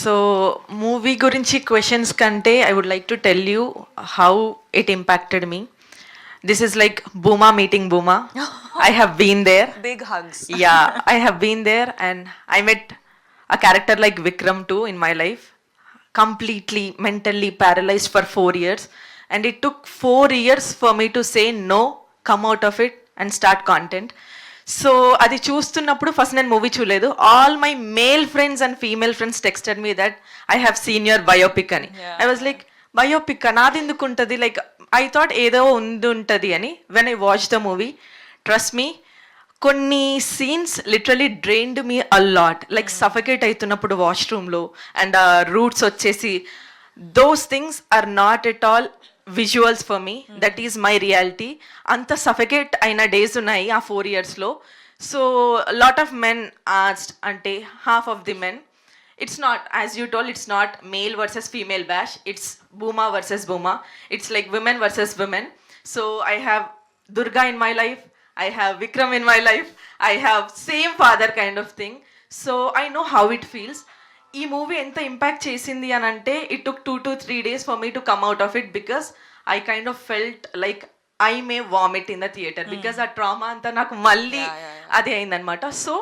So movie గురించి questions కంటే I would like to tell you how it impacted me this is like booma meeting booma I have been there Big hugs. yeah i have been there and i met a character like vikram too in my life completely mentally paralyzed for 4 years and it took 4 years for me to say no come out of it and start content so అది చూస్తున్నప్పుడు first నేను movie చూడలేదు. All my male friends and female friends texted me that I have senior biopic అని. I was like biopic నాది ఎందుకు ఉంటుంది like I thought ఏదో ఉంది ఉంటుంది అని. When I watch the movie trust me కొన్ని scenes literally drained me a lot like suffocate అవుతున్నప్పుడు వాష్రూమ్లో అండ్ రూట్స్ వచ్చేసి those things are not at all visuals for me that is my reality అంత suffocate అయిన days ఉన్నాయి ఆ four ఇయర్స్లో so lot of men ఆస్ట్ అంటే half of the men it's not as you told it's not male versus female bash it's booma versus booma it's like women versus women so i have durga in my life i have vikram in my life i have same father kind of thing so i know how it feels ఈ movie ఎంత impact చేసింది అని అంటే it took two to three days for me to come out of it because I kind of felt like I may vomit in the theatre because ఆ trauma అంతా నాకు మళ్ళీ అది అయిందనమాట సో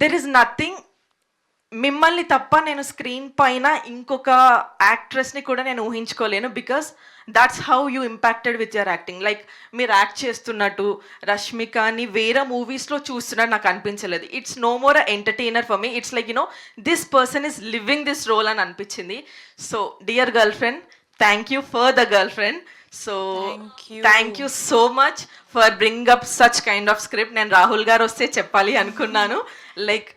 దెర్ ఇస్ నథింగ్ మిమ్మల్ని తప్ప నేను screen పైన ఇంకొక యాక్ట్రెస్ని కూడా నేను ఊహించుకోలేను because that's how you impacted with your acting like మీరు యాక్ట్ చేస్తున్నట్టు రష్మికని వేరే మూవీస్లో చూస్తున్నట్టు నాకు అనిపించలేదు. It's no more entertainer for me it's like you know this person is living this role అని అనిపించింది. So dear girl friend thank you for the girl friend so. Thank you so much for bring up such kind of script నేను రాహుల్ గారు వస్తే చెప్పాలి అనుకున్నాను. Like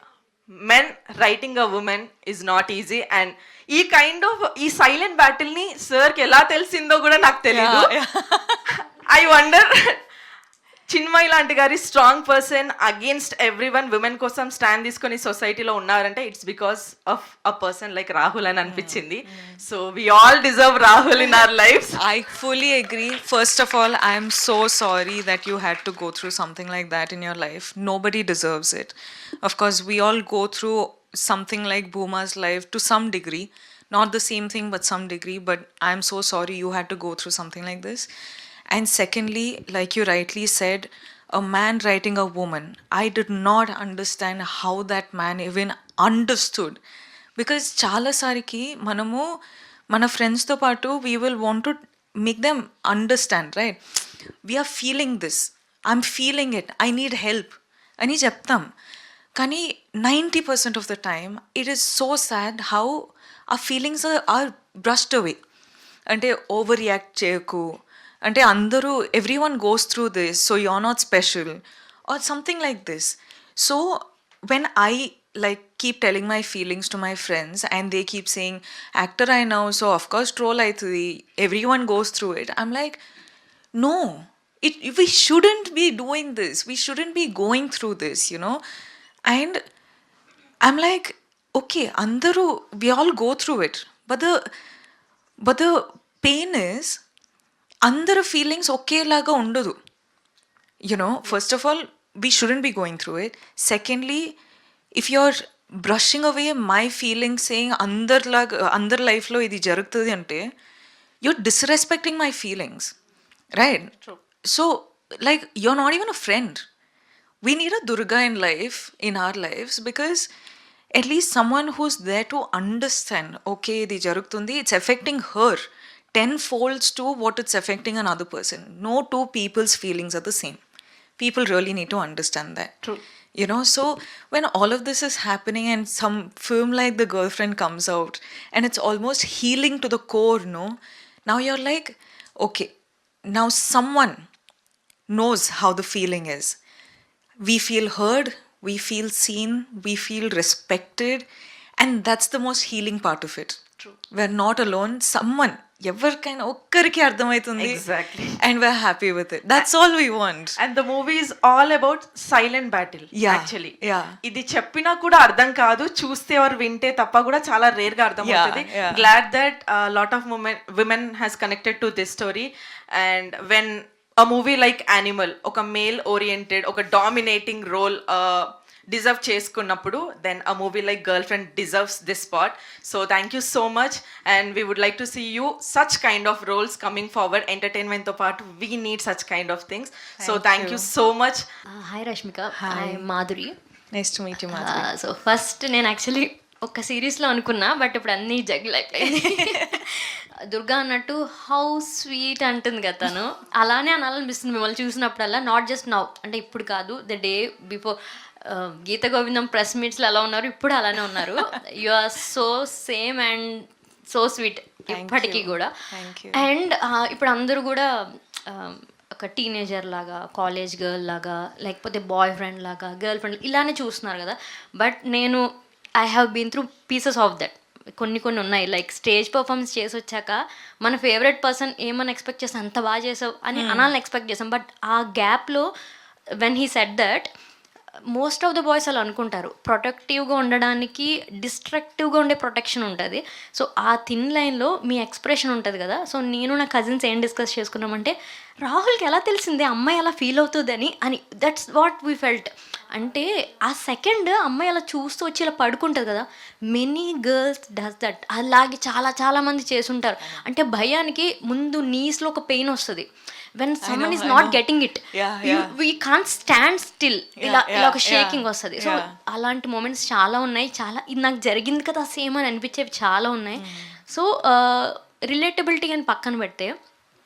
men writing a woman is not easy and ఈ kind of ఈ silent బ్యాటిల్ని సార్కి ఎలా తెలిసిందో కూడా నాకు తెలియదు ఐ వండర్ చిన్మయ్ లాంటి గారి strong person against every one women కోసం స్టాండ్ తీసుకొని సొసైటీలో ఉన్నారంటే it's because of a person like Rahul అని అనిపించింది so we all deserve Rahul in our life I fully agree. First of all, I am so sorry that you had to go through something like that in your life. Nobody deserves it. Of course, we all go through something like Booma's life to some degree. Not the same thing, but some degree. But I'm so sorry you had to go through something like this. And secondly, like you rightly said, a man writing a woman, I did not understand how that man even understood. Because చాలాసారికి మనము మన ఫ్రెండ్స్తో పాటు we will want to make them understand right we're feeling this I'm feeling it I need help అని చెప్తాం. కానీ ninety percent of the time it is so sad how ఆ feelings are brushed away అంటే overreact చేయకు అంటే అందరూ everyone goes through this so you are not special or something like this so when I like keep telling my feelings to my friends and they keep saying actor I know so of course troll aitadi everyone goes through it I'm like no it we shouldn't be doing this we shouldn't be going through this you know and I'm like okay andaru we all go through it but the but the pain is అందరు feelings ఒకేలాగా ఉండదు. You know first of all we shouldn't be going through it secondly if you are brushing away my feelings ఏం అందరిలాగా అందరి లైఫ్లో ఇది జరుగుతుంది అంటే you're disrespecting my feelings right so like you're not even a friend we need a Durga in life in our lives because at least someone who's there to understand okay ఇది జరుగుతుంది it's affecting her 10 folds to what it's affecting another person. No two people's feelings are the same. People really need to understand that. True. You know, so when all of this is happening and some film like The Girlfriend comes out and it's almost healing to the core, no? Now you're like, okay, now someone knows how the feeling is. We feel heard, we feel seen, we feel respected, and that's the most healing part of it. True. We're not alone. Someone ఎవరికైనా ఒక్కరికి అర్థమవుతుంది. Exactly. And we're happy with it that's all we want and the movie is all about silent battle actually. ఇది చెప్పినా కూడా అర్థం కాదు చూస్తే ఎవరు వింటే తప్ప కూడా చాలా రేర్గా అర్థం అవుతుంది. Glad that lot of women women has connected to this story and when a movie like Animal ఒక మేల్ ఓరియంటెడ్ ఒక డామినేటింగ్ రోల్ డిజర్వ్ చేసుకున్నప్పుడు then a movie like girl friend deserves this spot so thank you so much and we would like to see you such kind of roles coming forward ఎంటర్టైన్మెంట్తో పాటు we need such kind of things so thank you so much hi Rashmika hi Madhuri Nice to meet you, Uh, Madhuri. So first నేను actually ఒక సిరీస్లో అనుకున్నా but ఇప్పుడు అన్నీ జగ్గులు అయిపోయింది దుర్గా అన్నట్టు how sweet అంటుంది కదా తను. అలానే అనాలనిపిస్తుంది. మిమ్మల్ని చూసినప్పుడల్లా నాట్ జస్ట్ నౌ అంటే ఇప్పుడు కాదు the day before Geetha Govindam press మీట్స్లో ఎలా ఉన్నారు? ఇప్పుడు అలానే ఉన్నారు. You are so same and so sweet ఇప్పటికీ కూడా. అండ్ ఇప్పుడు అందరూ కూడా ఒక టీనేజర్ లాగా కాలేజ్ గర్ల్ లాగా లేకపోతే బాయ్ ఫ్రెండ్ లాగా గర్ల్ ఫ్రెండ్ ఇలానే చూస్తున్నారు కదా. బట్ నేను I have been through pieces of that కొన్ని కొన్ని ఉన్నాయి. లైక్ స్టేజ్ పర్ఫార్మెన్స్ చేసి వచ్చాక మన ఫేవరెట్ పర్సన్ ఏమని ఎక్స్పెక్ట్ చేస్తాం అంత బాగా చేసావు అని అనాలని ఎక్స్పెక్ట్ చేసాం. బట్ ఆ గ్యాప్లో when he set that most of the boys అలా అనుకుంటారు. ప్రొటెక్టివ్గా ఉండడానికి డిస్ట్రక్టివ్గా ఉండే ప్రొటెక్షన్ ఉంటుంది. సో ఆ థిన్ లైన్లో మీ ఎక్స్ప్రెషన్ ఉంటుంది కదా. సో నేను నా కజిన్స్ ఏం డిస్కస్ చేసుకున్నామంటే రాహుల్కి ఎలా తెలిసిందే? అమ్మాయి అలా ఫీల్ అవుతుందని అని. దట్స్ వాట్ వీ ఫెల్ట్ అంటే ఆ సెకండ్ అమ్మాయి అలా చూస్తూ వచ్చి ఇలా పడుకుంటుంది కదా మెనీ గర్ల్స్ డస్ దట్ అలాగే చాలా చాలా మంది చేసుంటారు అంటే భయానికి ముందు నీస్లో ఒక పెయిన్ వస్తుంది. When someone is not getting it. We can stand still ఇలా ఇలా ఒక షేకింగ్ వస్తుంది. సో. అలాంటి మూమెంట్స్ చాలా ఉన్నాయి. చాలా ఇది నాకు జరిగింది కదా సేమ్ అని అనిపించేవి చాలా ఉన్నాయి. సో రిలేటబిలిటీ అని పక్కన పెడితే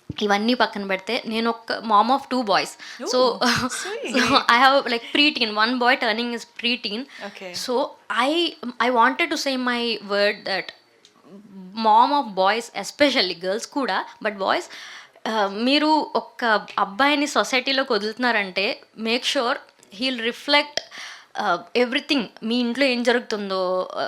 ఇవన్నీ పక్కన పెడితే నేను ఒక mom of two boys so I have like preteen one boy turning is preteen. So I I wanted to say my word that mom of boys especially girls కూడా బట్ బాయ్స్ మీరు ఒక అబ్బాయిని సొసైటీలోకి వదులుతున్నారంటే make sure he'll reflect everything మీ ఇంట్లో ఏం జరుగుతుందో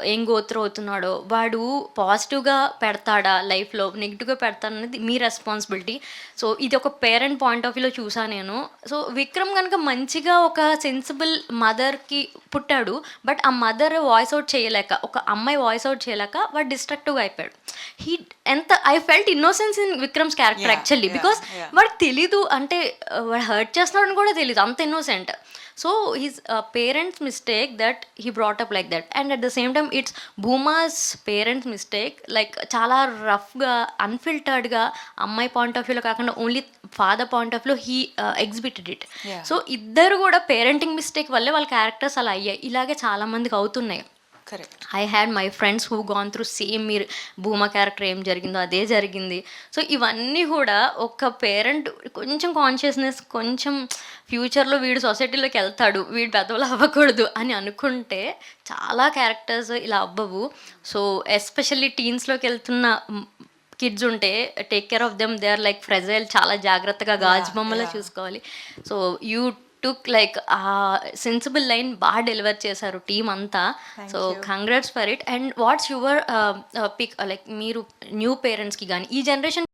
ఏం గోత్ర అవుతున్నాడో వాడు పాజిటివ్గా పెడతాడా లైఫ్లో నెగిటివ్గా పెడతాడనేది మీ రెస్పాన్సిబిలిటీ సో ఇది ఒక పేరెంట్ పాయింట్ ఆఫ్ వ్యూలో చూసాను నేను. సో విక్రమ్ కనుక మంచిగా ఒక సెన్సిబుల్ మదర్కి పుట్టాడు బట్ ఆ మదర్ వాయిస్ అవుట్ చేయలేక ఒక అమ్మాయి వాయిస్ అవుట్ చేయలేక వాడు డిస్ట్రక్టివ్గా అయిపోయాడు. హీ ఎంత I felt innocence in Vikram's character actually because. వాడికి తెలీదు అంటే వాడు హర్ట్ చేస్తున్నాడని కూడా తెలీదు అంత innocent so his parents mistake that he brought up like that and at the same time it's Bhooma's parents mistake like చాలా రఫ్గా అన్ఫిల్టర్డ్గా అమ్మాయి పాయింట్ ఆఫ్ వ్యూలో కాకుండా ఓన్లీ ఫాదర్ పాయింట్ ఆఫ్ వ్యూలో హీ ఎగ్జిబిటెడ్ ఇట్. సో ఇద్దరు కూడా parenting mistake వల్లే వాళ్ళ క్యారెక్టర్స్ అలా అయ్యాయి. ఇలాగే చాలా మందికి అవుతున్నాయి. Correct. I had my friends who gone through same మీరు భూమా క్యారెక్టర్ ఏం జరిగిందో అదే జరిగింది. సో ఇవన్నీ కూడా ఒక పేరెంట్ కొంచెం కాన్షియస్నెస్ కొంచెం ఫ్యూచర్లో వీడు సొసైటీలోకి వెళ్తాడు వీడు పెద్దవాళ్ళు అవ్వకూడదు అని అనుకుంటే చాలా క్యారెక్టర్స్ ఇలా అవ్వవు. సో ఎస్పెషల్లీ టీన్స్లోకి వెళ్తున్న కిడ్స్ ఉంటే take care of them they are like fragile చాలా జాగ్రత్తగా గాజు బొమ్మలో చూసుకోవాలి. So you took like a sensible line బాగా డెలివర్ చేశారు టీం అంతా. So congrats for it and what's your pick like మీరు న్యూ పేరెంట్స్కి కానీ ఈ జనరేషన్